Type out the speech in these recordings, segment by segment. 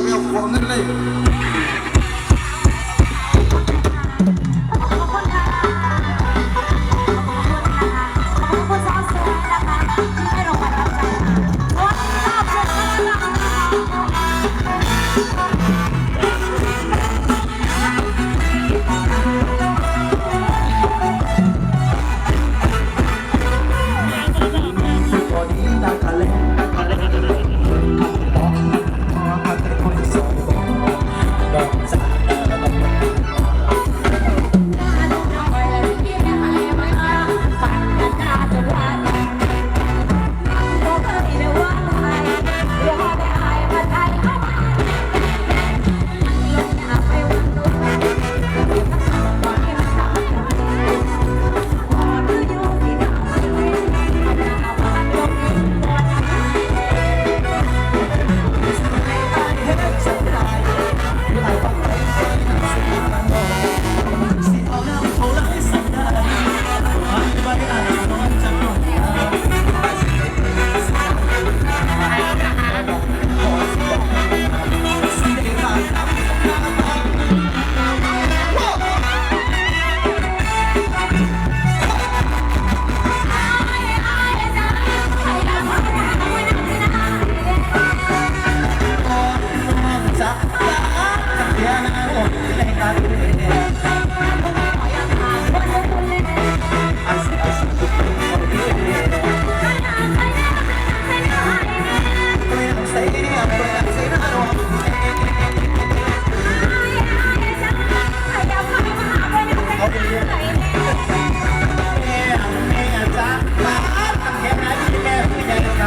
real, real, real, real. sa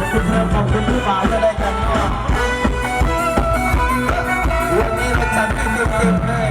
คุณคุณเพิ่มของคุณพี่บ่าวด้วกันเนาะวันนี้ประจันที่เต็มเลย